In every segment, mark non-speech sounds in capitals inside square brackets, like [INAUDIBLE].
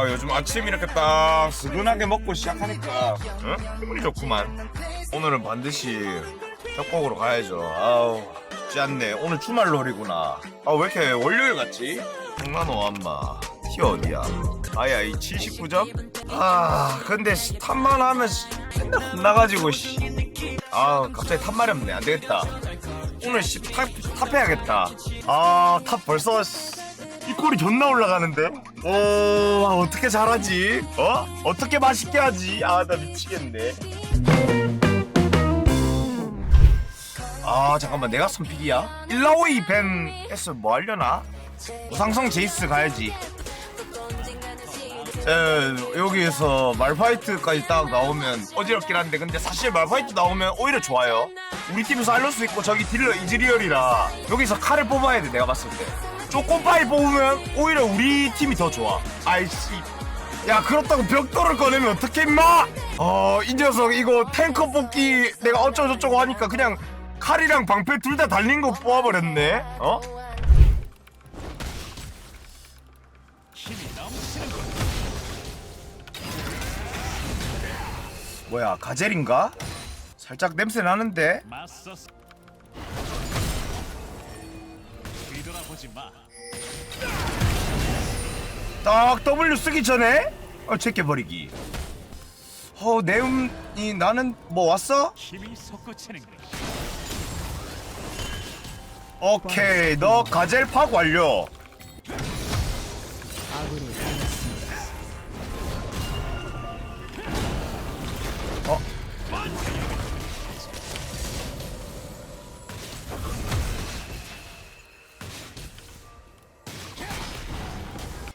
아 요즘 아침 이렇게 딱 스근하게 먹고 시작하니까. 응? 기분이 좋구만. 오늘은 반드시 협곡으로 가야죠. 아우 쉽지 않네. 오늘 주말 놀이구나. 아 왜 이렇게 월요일 같지? 장난호 엄마 티 어디야? 아야 이 79점? 아 근데 씨, 탑만 하면 씨, 맨날 혼나가지고 씨. 아 갑자기 탑 마렵네. 안되겠다. 오늘 씨, 탑, 탑해야겠다. 아탑 벌써 씨, 이 꼴이 존나 올라가는데? 오, 아, 어떻게 잘하지? 어? 어떻게 맛있게 하지? 아, 나 미치겠네. 아, 잠깐만, 내가 선픽이야? 일라오이 벤 S 뭐 하려나? 우상성 제이스 가야지. 에, 여기에서 말파이트까지 딱 나오면 어지럽긴 한데, 근데 사실 말파이트 나오면 오히려 좋아요. 우리 팀 살릴 수 있고, 저기 딜러 이즈리얼이라, 여기서 칼을 뽑아야 돼, 내가 봤을 때. 쪼꼬파이 뽑으면 오히려 우리 팀이 더 좋아. 아이씨. 야 그렇다고 벽돌을 꺼내면 어떡해 임마 어이 녀석 이거 탱커 뽑기 내가 어쩌고저쩌고 하니까 그냥 칼이랑 방패 둘 다 달린 거 뽑아버렸네 어? 뭐야 가젤인가? 살짝 냄새 나는데 맞서 뒤돌아보지 마. 딱 W 쓰기 전에 어 제껴버리기 어 내음이 나는 뭐 왔어? 힘이 솟구치는 것. 오케이 너 가젤 파악 완료 어?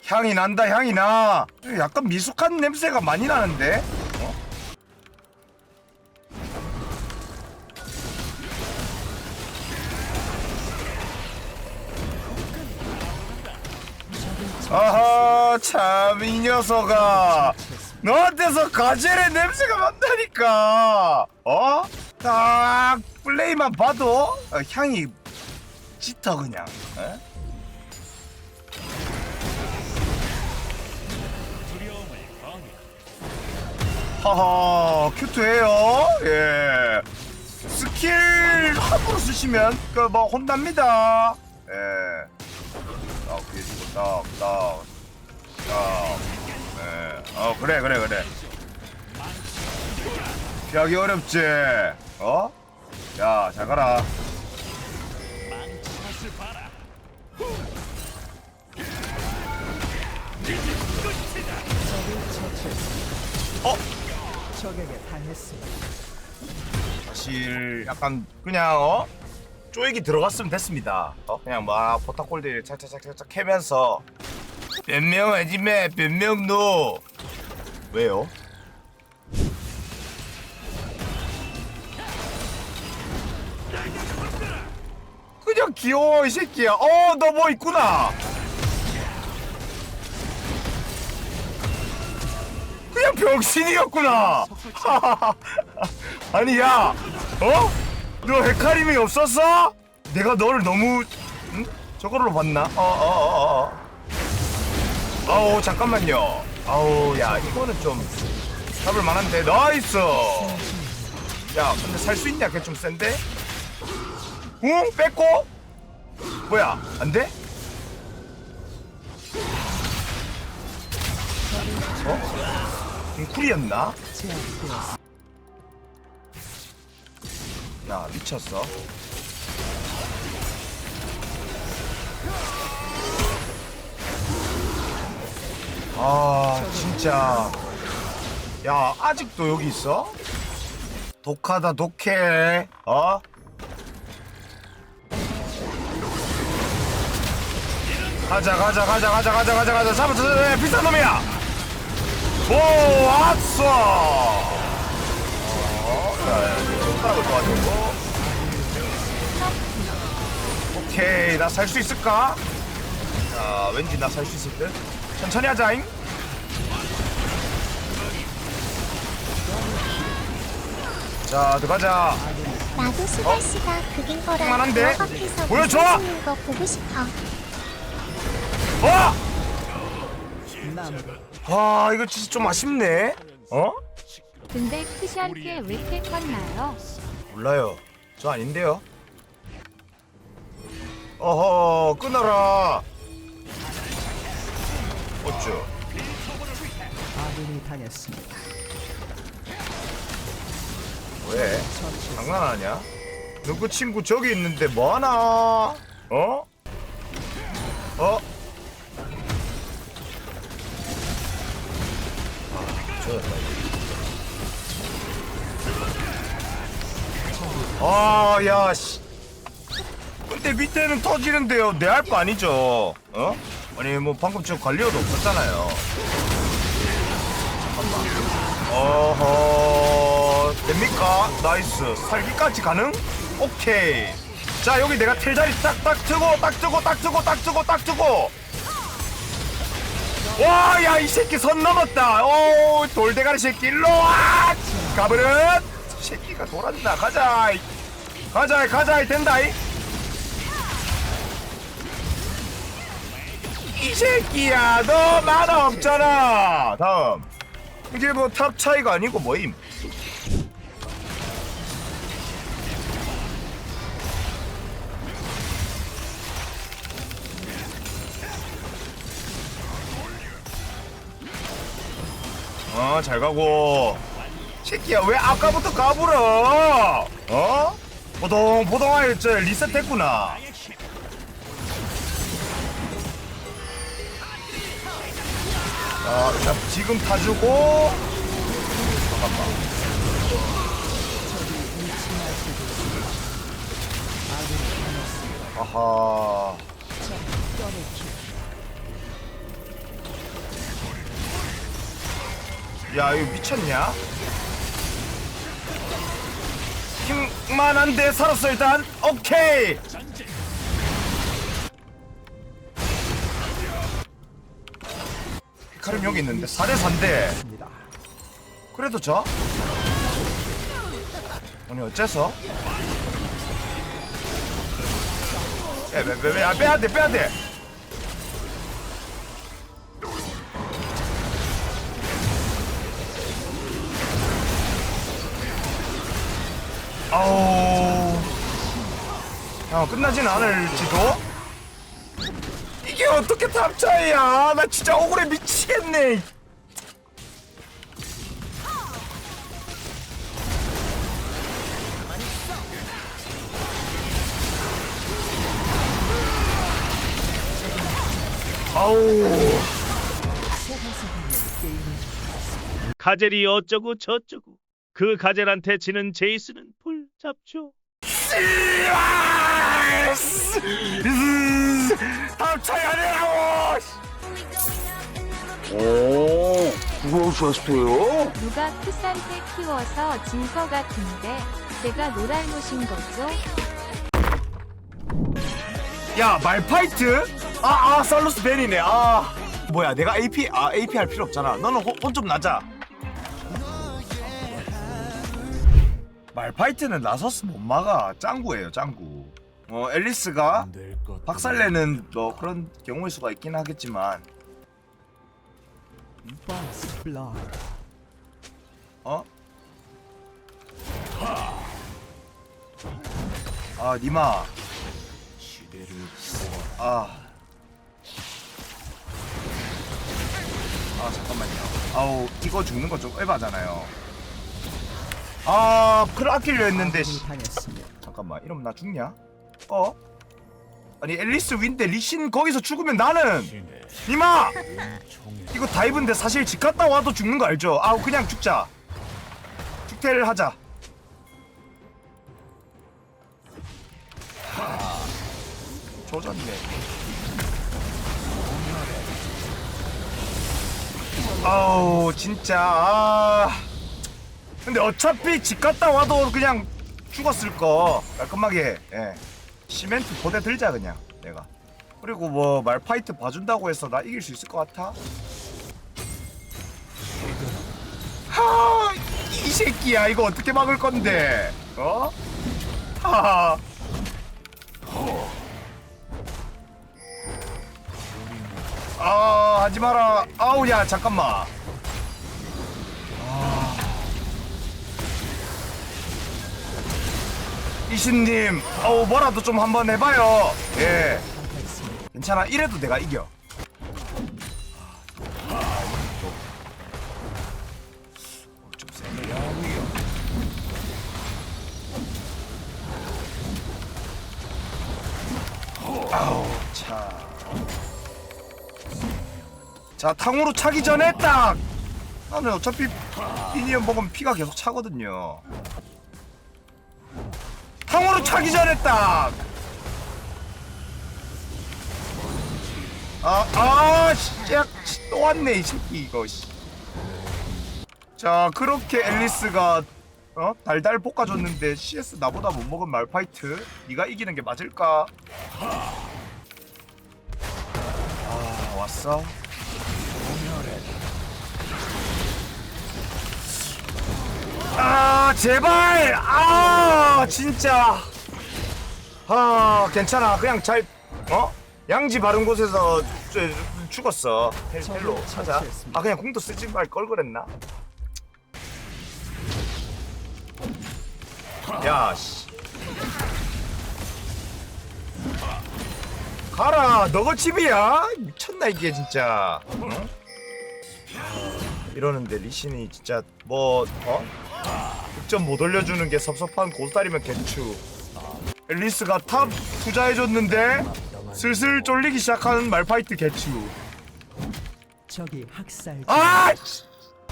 향이 난다 향이 나 약간 미숙한 냄새가 많이 나는데 어? 아하 참 이 녀석아 너한테서 가젤의 냄새가 난다니까 어? 딱 플레이만 봐도 어, 향이 짙어 그냥 에? 하하 큐트해요 예 스킬 함부로 쓰시면 그뭐 혼납니다 예딱 뒤에 딱딱딱 예. 어 그래 그래 그래 피하기 어렵지 어? 야잘 가라. 어? 적에게 당했습니다. 사실 약간 그냥 어 쪼이기 들어갔으면 됐습니다. 어 그냥 막 포탑골들 착착착착착 캐면서 변명하지 마 변명 노 왜요? 그냥 귀여워 이 새끼야. 어너 뭐 있구나. 병신이었구나. [LAUGHS] 아니 야, 어? 너 헤카림이 없었어? 내가 너를 너무 응? 저걸로 봤나? 어, 어, 어, 어. 아우 잠깐만요. 아우 야 이거는 좀 잡을 만한데 나이스. 야 근데 살 수 있냐? 걔 좀 센데? 응? 뺏고? 뭐야? 안 돼? 어? 쿨이었나? 야 미쳤어 아 진짜 야 아직도 여기 있어? 독하다 독해 어? 가자 가자 가자 가자 가자 가자 가자 잡아 비싼 놈이야 어, 야, 야, 손가락을 도와주고. 오케이, 나 살 수 있을까? 자, 왠지 나 살 수 있을 듯. 천천히 하자잉. 자, 들어가자. 나도 수달 씨가 그긴 거라? 그 앞에서 보여줘! 거 보고 싶어. 어! 아 이거 진짜 좀 아쉽네 어? 근데 크샨테 왜 이렇게 컸나요? 몰라요 저 아닌데요 어허 끊어라 어쭈 아군이 당했습니다. 왜? 장난하냐? 누구 친구 저기 있는데 뭐하나? 어? 어? 아, 야, 씨. 근데 밑에는 터지는데요. 내할거 아니죠? 어? 아니, 뭐, 방금 저 관리어도 없었잖아요. 어허 됩니까? 나이스 살기까지 가능? 오케이 자 여기 내가 텔자리 딱 딱 트고 딱 트고 딱 트고 딱 트고 딱 트고 와 야 이 새끼 선 넘었다. 오 돌대가리 새끼 일로 와! 가버릇! 새끼가 돌았다 가자 가자 가자 된다 이. 이 새끼야 너 만화 없잖아. 다음. 이게 뭐탑 차이가 아니고 뭐임? 어, 잘 가고. 새끼야, 왜 아까부터 까불어? 어? 보동, 보동하여 저 리셋했구나. 자, 자, 지금 타주고. 잠깐만. 아하. 야, 이거 미쳤냐? 힘만한데 살았어 일단. 오케이. 카림 여기 있는데 4대 3대. 입니다. 그래도 저? 아니 어째서? 왜왜왜 아, 빼야 돼 빼야 돼. 야 끝나진 않을지도. 이게 어떻게 탑 차이야? 나 진짜 억울해 미치겠네. 아우. 가젤이 어쩌고 저쩌고 그 가젤한테 지는 제이스는 불 잡죠. 탑 차이 아니라고. 누가 크산테 키워서 진 거 같은데 제가 노랄못인 거죠? 야 말파이트? 아 아 살루스 벤이네. 아 뭐야 내가 AP 아 AP 할 필요 없잖아. 너는 혼 좀 나자. 말파이트는 나서스 못 막아. 짱구예요 짱구. 어 앨리스가 박살내는 뭐 그런 경우일 수가 있긴 하겠지만. 어? 아 니마 아. 아 잠깐만요 아우 이거 죽는 거 좀 에바잖아요 아 그걸 아끼려 했는데 씨. 잠깐만 이러면 나 죽냐? 어? 아니 앨리스 윈데 리신 거기서 죽으면 나는 니마 이거 다이브인데 사실 집 갔다 와도 죽는 거 알죠? 아 그냥 죽자 죽태를 하자 하, 조졌네 아우 진짜 아 근데 어차피 집 갔다 와도 그냥 죽었을 거. 깔끔하게 예. 시멘트 보대 들자 그냥 내가. 그리고 뭐 말파이트 봐준다고 해서 나 이길 수 있을 것 같아? 하이 새끼야. 이거 어떻게 막을 건데? 어? 하하. 아 하지 마라. 아우 야 잠깐만 이신님 아우 뭐라도 좀 한번 해봐요. 예. 괜찮아 이래도 내가 이겨. 자 탕후루 차기 전에 딱! 나는 어차피 미니언 먹으면 피가 계속 차거든요 탕후루 차기 전에 딱 아, 아, 진짜 또 왔네 이 새끼 이거. 씨. 자, 그렇게 앨리스가 어 달달 볶아줬는데 CS 나보다 못 먹은 말파이트, 네가 이기는 게 맞을까? 아, 왔어. 아, 제발, 아, 진짜. 아, 괜찮아. 그냥 잘, 어? 양지 바른 곳에서 저, 죽었어. 텔- 텔로 찾아. 아, 그냥 궁도 쓰지 말 걸 그랬나? 야, 씨. 가라, 너가 집이야? 미쳤나 이게 진짜. 어? 이러는데 리신이 진짜 뭐 어? 득점 못 올려주는 게 섭섭한 고스달이면 개추. 앨리스가 탑 투자해줬는데 슬슬 쫄리기 시작하는 말파이트 개추. 적이 학살 아! 씨!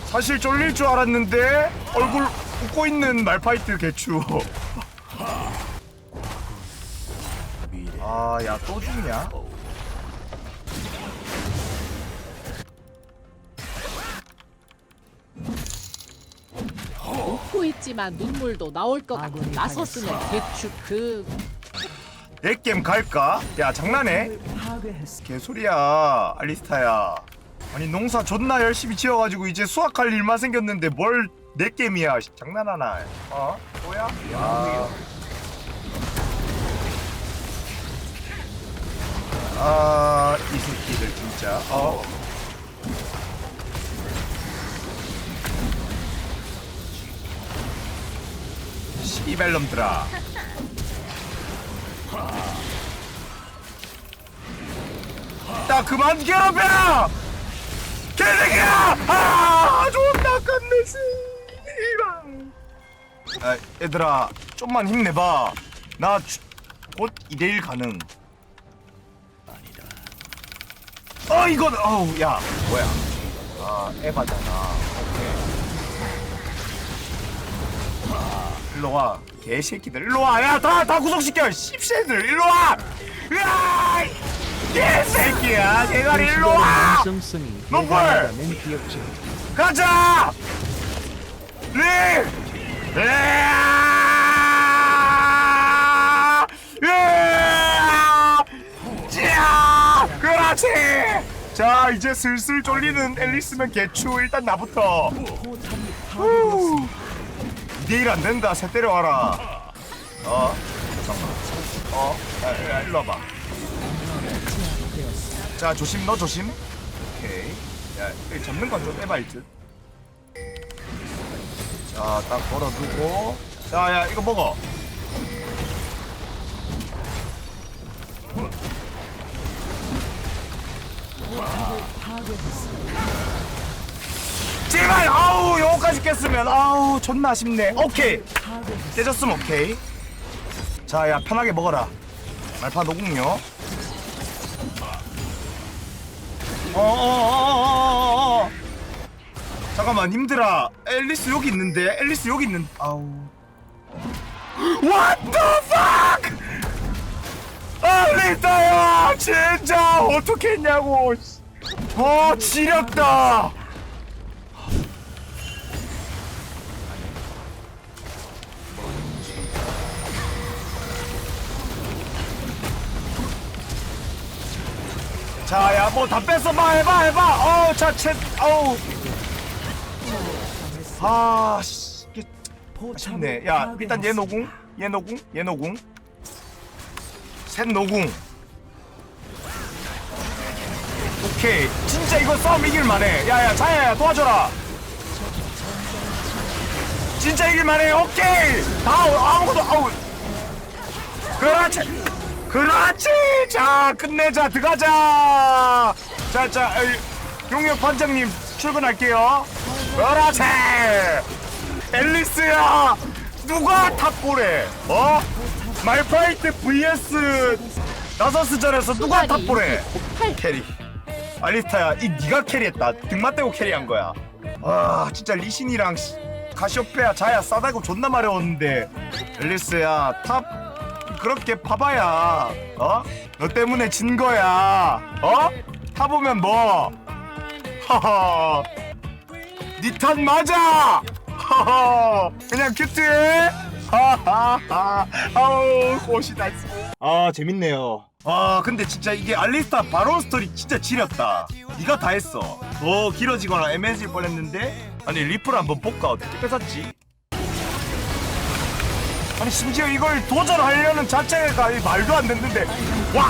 사실 쫄릴 줄 알았는데 얼굴 웃고 있는 말파이트 개추. [LAUGHS] 아, 야 또 죽냐? 웃고 있지만 눈물도 나올 것 같고 나섰으면 개축 그내 게임 갈까? 야 장난해? 개소리야 알리스타야 아니 농사 존나 열심히 지어가지고 이제 수확할 일만 생겼는데 뭘 내 게임이야 씨, 장난하나 어? 뭐야? 야. 아, 이 새끼들 진짜. 어. 씨발놈들아. 나 그만 괴롭혀! 개새끼야! 아, 존나 끝내, 씨발. 아, 얘들아, 좀만 힘내봐. 나곧 2대1 가능. 아니다. 어, 이건, 어우, 야, 뭐야. 아, 에바잖아. 일로 와. 개새끼들, 일로 와. 야, 다, 다 구속시켜. 씹새들, 일로 와! 으아! 개새끼야, 대가리 일로 와! 노플! 가자! 네! 으아! 자, 이제 슬슬 쫄리는 앨리스면 개추. 일단 나부터. 후. 2대1 안 된다. 새 때려와라. 어? 잠깐만. 어? 야, 야, 일로 와봐. 자, 조심, 너 조심. 오케이. 야, 잡는 건 좀 해봐, 일단. 자, 딱 걸어두고. 자, 야, 이거 먹어. 제발, 아우, 요거까지 깼으면, 아우, 존나 아쉽네. 오케이. 깨졌으면 오케이. 자, 야, 편하게 먹어라. 말파 노궁요. 어어어어어어 잠깐만 님들아 앨리스 여기 있는데 앨리스 여기 있는 아우 What the fuck 알리스야 진짜 어떻게 했냐고 어 지렸다 자야 뭐다 뺏어봐 해봐 해봐. 어우 자채 어우. 아씨 아쉽네. 야 일단 얘 노궁 얘 노궁 얘 노궁. 셋 노궁. 오케이. 진짜 이거 싸움 이길만해. 야야 자야야 도와줘라. 진짜 이길만해. 오케이. 다 아무것도 아우. 그렇지 그렇지! 자 끝내자. 들어가자. 자자 용역 반장님 출근할게요. 그렇지! 앨리스야 누가 탑보래 어? 말파이트 vs 나서스 전에서 누가 탑보래 캐리. 알리스타야 이 네가 캐리했다. 등만 떼고 캐리한 거야. 와 진짜 리신이랑 시- 가시오페아 자야 싸다고 존나 마려웠는데. 앨리스야 탑 그렇게 파봐야 어? 너 때문에 진 거야. 어? 타보면 뭐? 하하 니탓 맞아. 하하 그냥 큐트해 하하하. 아우 꽃이다 아 재밌네요. 아 근데 진짜 이게 알리스타 바론 스토리 진짜 지렸다. 네가 다 했어. 더 길어지거나 애매해질 뻔했는데? 아니 리플 한번 볼까? 어떻게 뺏었지 아니 심지어 이걸 도전하려는 자체가 이 말도 안 됐는데. 와!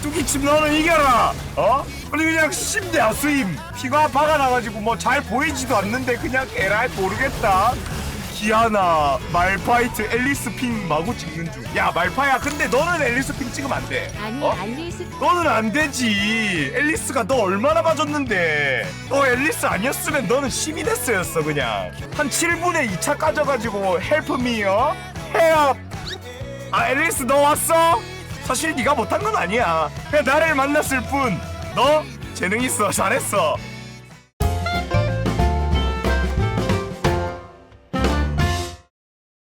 뚜기침 너는 이겨라! 어? 아니 그냥 심대 아수임 피가 박아나가지고 뭐 잘 보이지도 않는데 그냥 에라이 모르겠다 기아나 말파이트 앨리스 핑 마구 찍는 중 야 말파야 근데 너는 앨리스 핑 찍으면 안 돼 아니 어? 알리스 너는 안 되지. 앨리스가 너 얼마나 봐줬는데. 너 앨리스 아니었으면 너는 시미데스였어 그냥. 한 7분에 2차 까져가지고 헬프미요. 해업. 아 앨리스 너 왔어? 사실 네가 못한 건 아니야. 그냥 나를 만났을 뿐. 너 재능 있어 잘했어.